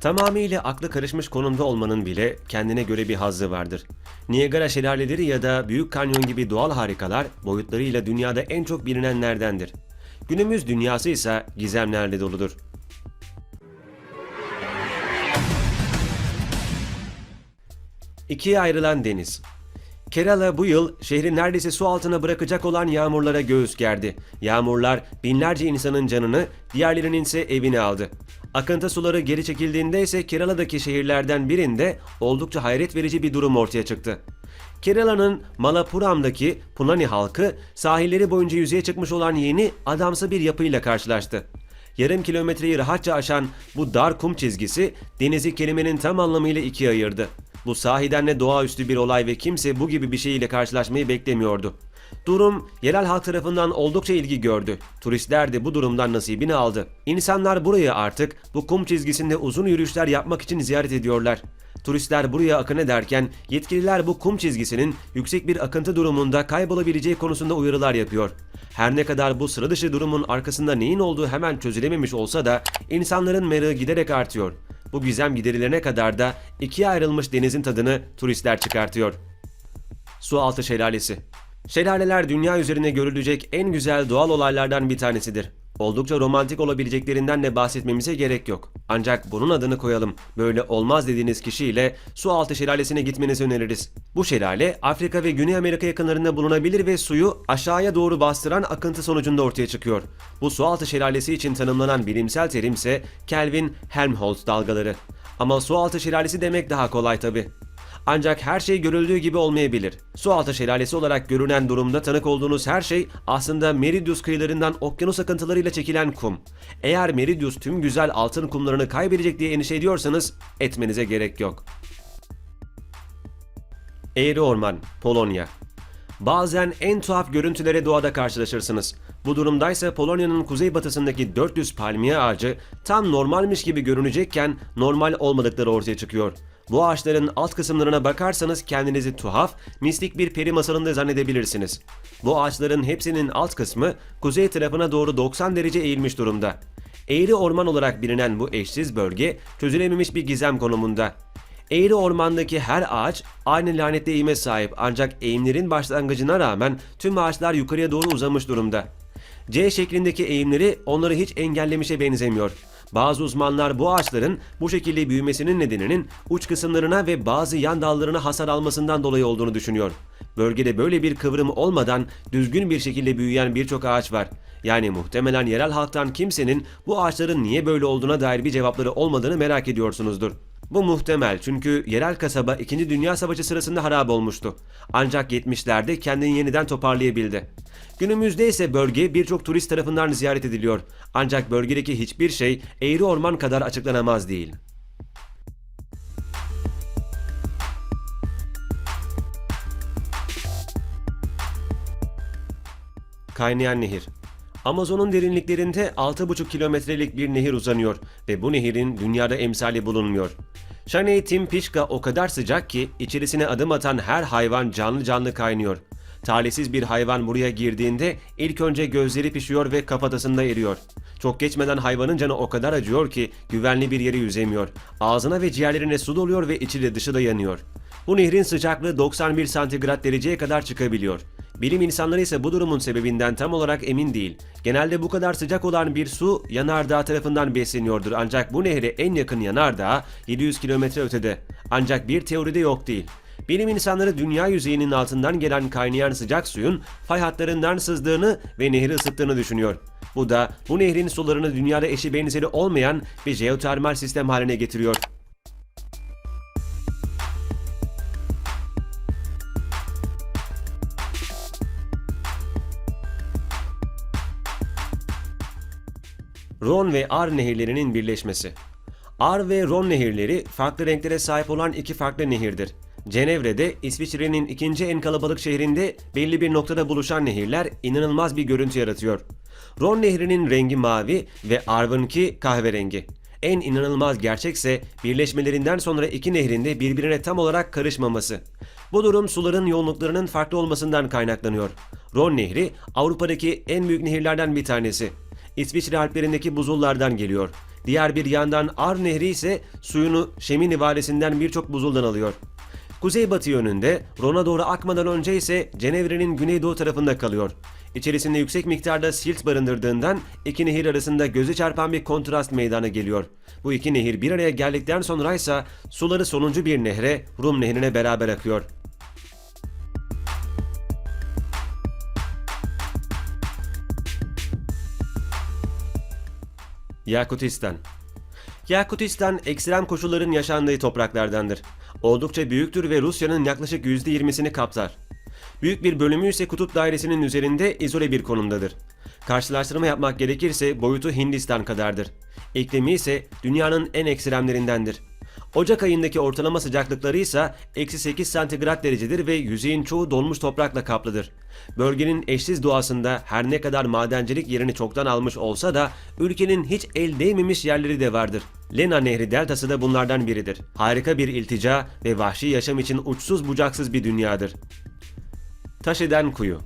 Tamamıyla aklı karışmış konumda olmanın bile kendine göre bir hazzı vardır. Niagara şelaleleri ya da Büyük Kanyon gibi doğal harikalar boyutlarıyla dünyada en çok bilinenlerdendir. Günümüz dünyası ise gizemlerle doludur. İkiye ayrılan deniz. Kerala bu yıl şehri neredeyse su altına bırakacak olan yağmurlara göğüs gerdi. Yağmurlar binlerce insanın canını, diğerlerinin ise evini aldı. Akıntı suları geri çekildiğinde ise Kerala'daki şehirlerden birinde oldukça hayret verici bir durum ortaya çıktı. Kerala'nın Malappuram'daki Punani halkı sahilleri boyunca yüzeye çıkmış olan yeni adamsı bir yapıyla karşılaştı. Yarım kilometreyi rahatça aşan bu dar kum çizgisi denizi kelimenin tam anlamıyla ikiye ayırdı. Bu sahiden ne doğaüstü bir olay ve kimse bu gibi bir şey ile karşılaşmayı beklemiyordu. Durum yerel halk tarafından oldukça ilgi gördü. Turistler de bu durumdan nasibini aldı. İnsanlar burayı artık bu kum çizgisinde uzun yürüyüşler yapmak için ziyaret ediyorlar. Turistler buraya akın ederken yetkililer bu kum çizgisinin yüksek bir akıntı durumunda kaybolabileceği konusunda uyarılar yapıyor. Her ne kadar bu sıra dışı durumun arkasında neyin olduğu hemen çözülememiş olsa da insanların merakı giderek artıyor. Bu gizem giderilene kadar da ikiye ayrılmış denizin tadını turistler çıkartıyor. Sualtı şelalesi. Şelaleler dünya üzerinde görülecek en güzel doğal olaylardan bir tanesidir. Oldukça romantik olabileceklerinden de bahsetmemize gerek yok. Ancak bunun adını koyalım. Böyle olmaz dediğiniz kişiyle sualtı şelalesine gitmenizi öneririz. Bu şelale Afrika ve Güney Amerika yakınlarında bulunabilir ve suyu aşağıya doğru bastıran akıntı sonucunda ortaya çıkıyor. Bu sualtı şelalesi için tanımlanan bilimsel terim ise Kelvin-Helmholtz dalgaları. Ama sualtı şelalesi demek daha kolay tabi. Ancak her şey görüldüğü gibi olmayabilir. Sualtı şelalesi olarak görünen durumda tanık olduğunuz her şey aslında Meridius kıyılarından okyanus akıntılarıyla çekilen kum. Eğer Meridius tüm güzel altın kumlarını kaybedecek diye endişe ediyorsanız etmenize gerek yok. Eğri Orman, Polonya Bazen en tuhaf görüntülere doğada karşılaşırsınız. Bu durumdaysa Polonya'nın kuzeybatısındaki 400 palmiye ağacı tam normalmiş gibi görünecekken normal olmadıkları ortaya çıkıyor. Bu ağaçların alt kısımlarına bakarsanız kendinizi tuhaf, mistik bir peri masalında zannedebilirsiniz. Bu ağaçların hepsinin alt kısmı kuzey tarafına doğru 90 derece eğilmiş durumda. Eğri orman olarak bilinen bu eşsiz bölge çözülememiş bir gizem konumunda. Eğri ormandaki her ağaç aynı lanetli eğime sahip ancak eğimlerin başlangıcına rağmen tüm ağaçlar yukarıya doğru uzamış durumda. C şeklindeki eğimleri onları hiç engellemişe benzemiyor. Bazı uzmanlar bu ağaçların bu şekilde büyümesinin nedeninin uç kısımlarına ve bazı yan dallarına hasar almasından dolayı olduğunu düşünüyor. Bölgede böyle bir kıvrım olmadan düzgün bir şekilde büyüyen birçok ağaç var. Yani muhtemelen yerel halktan kimsenin bu ağaçların niye böyle olduğuna dair bir cevapları olmadığını merak ediyorsunuzdur. Bu muhtemel çünkü yerel kasaba 2. Dünya Savaşı sırasında harap olmuştu. Ancak 70'lerde kendini yeniden toparlayabildi. Günümüzde ise bölge birçok turist tarafından ziyaret ediliyor. Ancak bölgedeki hiçbir şey eğri orman kadar açıklanamaz değil. Kaynayan nehir. Amazon'un derinliklerinde 6,5 kilometrelik bir nehir uzanıyor ve bu nehirin dünyada emsali bulunmuyor. Şaney Timpişka o kadar sıcak ki içerisine adım atan her hayvan canlı canlı kaynıyor. Talihsiz bir hayvan buraya girdiğinde ilk önce gözleri pişiyor ve kafatasında eriyor. Çok geçmeden hayvanın canı o kadar acıyor ki güvenli bir yere yüzemiyor. Ağzına ve ciğerlerine su doluyor ve içi de dışı da yanıyor. Bu nehrin sıcaklığı 91 santigrat dereceye kadar çıkabiliyor. Bilim insanları ise bu durumun sebebinden tam olarak emin değil. Genelde bu kadar sıcak olan bir su yanardağ tarafından besleniyordur ancak bu nehre en yakın yanardağ 700 kilometre ötede. Ancak bir teoride yok değil. Bilim insanları dünya yüzeyinin altından gelen kaynayan sıcak suyun fay hatlarından sızdığını ve nehri ısıttığını düşünüyor. Bu da bu nehrin sularını dünyada eşi benzeri olmayan bir jeotermal sistem haline getiriyor. Ron ve Ar nehirlerinin birleşmesi. Ar ve Ron nehirleri farklı renklere sahip olan iki farklı nehirdir. Cenevre'de İsviçre'nin ikinci en kalabalık şehrinde belli bir noktada buluşan nehirler inanılmaz bir görüntü yaratıyor. Ron nehrinin rengi mavi ve Arv'ınki kahverengi. En inanılmaz gerçekse birleşmelerinden sonra iki nehrin de birbirine tam olarak karışmaması. Bu durum suların yoğunluklarının farklı olmasından kaynaklanıyor. Ron Nehri Avrupa'daki en büyük nehirlerden bir tanesi. İsviçre Alplerindeki buzullardan geliyor. Diğer bir yandan Ar Nehri ise suyunu Şemini Valisi'nden birçok buzuldan alıyor. Kuzeybatı yönünde Ron'a doğru akmadan önce ise Cenevre'nin güneydoğu tarafında kalıyor. İçerisinde yüksek miktarda silt barındırdığından iki nehir arasında göze çarpan bir kontrast meydana geliyor. Bu iki nehir bir araya geldikten sonra ise suları sonuncu bir nehre Rum nehrine beraber akıyor. Yakutistan Yakutistan ekstrem koşulların yaşandığı topraklardandır. Oldukça büyüktür ve Rusya'nın yaklaşık %20'sini kapsar. Büyük bir bölümü ise kutup dairesinin üzerinde izole bir konumdadır. Karşılaştırma yapmak gerekirse boyutu Hindistan kadardır. İklimi ise dünyanın en ekstremlerindendir. Ocak ayındaki ortalama sıcaklıkları ise eksi 8 santigrat derecedir ve yüzeyin çoğu donmuş toprakla kaplıdır. Bölgenin eşsiz doğasında her ne kadar madencilik yerini çoktan almış olsa da ülkenin hiç el değmemiş yerleri de vardır. Lena Nehri deltası da bunlardan biridir. Harika bir iltica ve vahşi yaşam için uçsuz bucaksız bir dünyadır. Taş eden kuyu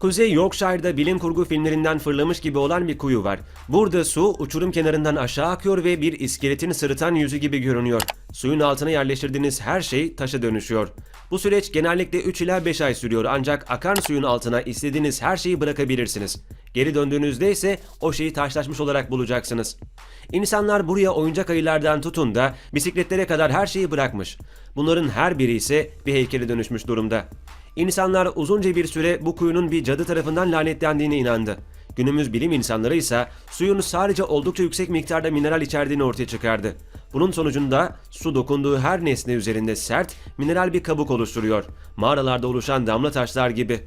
Kuzey Yorkshire'da bilim kurgu filmlerinden fırlamış gibi olan bir kuyu var. Burada su uçurum kenarından aşağı akıyor ve bir iskeletin sırıtan yüzü gibi görünüyor. Suyun altına yerleştirdiğiniz her şey taşa dönüşüyor. Bu süreç genellikle 3 ila 5 ay sürüyor ancak akan suyun altına istediğiniz her şeyi bırakabilirsiniz. Geri döndüğünüzde ise o şeyi taşlaşmış olarak bulacaksınız. İnsanlar buraya oyuncak ayılardan tutun da bisikletlere kadar her şeyi bırakmış. Bunların her biri ise bir heykele dönüşmüş durumda. İnsanlar uzunca bir süre bu kuyunun bir cadı tarafından lanetlendiğine inandı. Günümüz bilim insanları ise suyun sadece oldukça yüksek miktarda mineral içerdiğini ortaya çıkardı. Bunun sonucunda su dokunduğu her nesne üzerinde sert, mineral bir kabuk oluşturuyor. Mağaralarda oluşan damla taşlar gibi.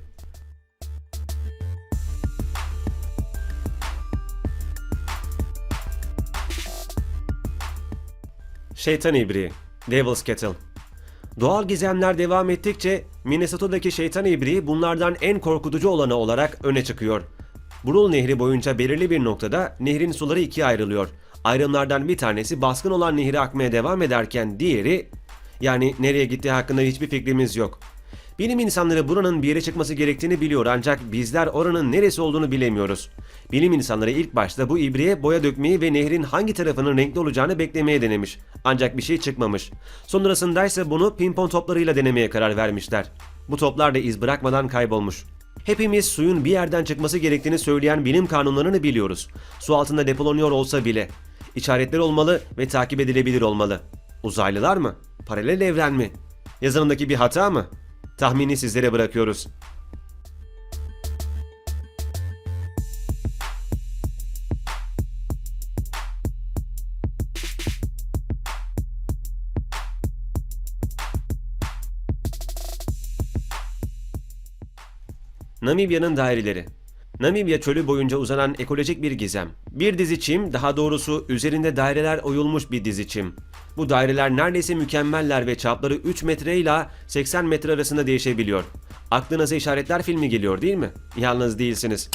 Şeytan ibriği, Devil's Kettle. Doğal gizemler devam ettikçe Minnesota'daki şeytan ibriği bunlardan en korkutucu olanı olarak öne çıkıyor. Brul Nehri boyunca belirli bir noktada nehrin suları ikiye ayrılıyor. Ayrımlardan bir tanesi baskın olan nehri akmaya devam ederken diğeri yani nereye gittiği hakkında hiçbir fikrimiz yok. Bilim insanları buranın bir yere çıkması gerektiğini biliyor ancak bizler oranın neresi olduğunu bilemiyoruz. Bilim insanları ilk başta bu ibriğe boya dökmeyi ve nehrin hangi tarafının renkli olacağını beklemeye denemiş. Ancak bir şey çıkmamış. Sonrasında ise bunu pimpon toplarıyla denemeye karar vermişler. Bu toplar da iz bırakmadan kaybolmuş. Hepimiz suyun bir yerden çıkması gerektiğini söyleyen bilim kanunlarını biliyoruz. Su altında depolanıyor olsa bile. İşaretler olmalı ve takip edilebilir olmalı. Uzaylılar mı? Paralel evren mi? Yazılımdaki bir hata mı? Tahmini sizlere bırakıyoruz. Namibya'nın daireleri. Namibya çölü boyunca uzanan ekolojik bir gizem. Bir dizi çim, daha doğrusu üzerinde daireler oyulmuş bir dizi çim. Bu daireler neredeyse mükemmeller ve çapları 3 metre ile 80 metre arasında değişebiliyor. Aklınıza işaretler filmi geliyor değil mi? Yalnız değilsiniz.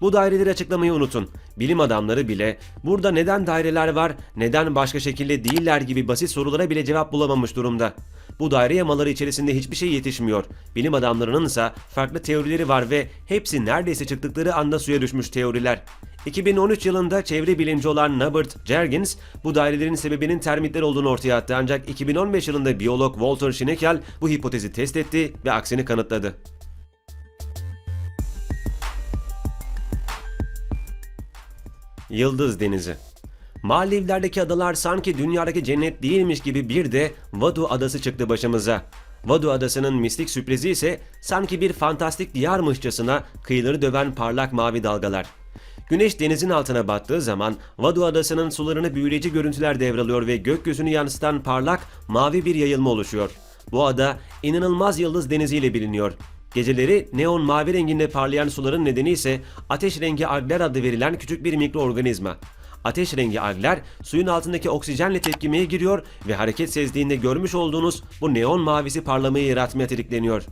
Bu daireleri açıklamayı unutun. Bilim adamları bile burada neden daireler var, neden başka şekilde değiller gibi basit sorulara bile cevap bulamamış durumda. Bu daire yamaları içerisinde hiçbir şey yetişmiyor. Bilim adamlarının ise farklı teorileri var ve hepsi neredeyse çıktıkları anda suya düşmüş teoriler. 2013 yılında çevre bilimci olan Norbert Jergens bu dairelerin sebebinin termitler olduğunu ortaya attı ancak 2015 yılında biyolog Walter Schnekel bu hipotezi test etti ve aksini kanıtladı. Yıldız Denizi Maldivler'deki adalar sanki dünyadaki cennet değilmiş gibi bir de Vadu adası çıktı başımıza. Vadu adasının mistik sürprizi ise sanki bir fantastik diyarmışçasına kıyıları döven parlak mavi dalgalar. Güneş denizin altına battığı zaman Vadu adasının sularını büyüleyici görüntüler devralıyor ve gökyüzünü yansıtan parlak mavi bir yayılma oluşuyor. Bu ada inanılmaz yıldız deniziyle biliniyor. Geceleri neon mavi renginde parlayan suların nedeni ise ateş rengi algler adı verilen küçük bir mikroorganizma. Ateş rengi algler suyun altındaki oksijenle tepkimeye giriyor ve hareket sezdiğinde görmüş olduğunuz bu neon mavisi parlamayı yaratmaya tetikleniyor.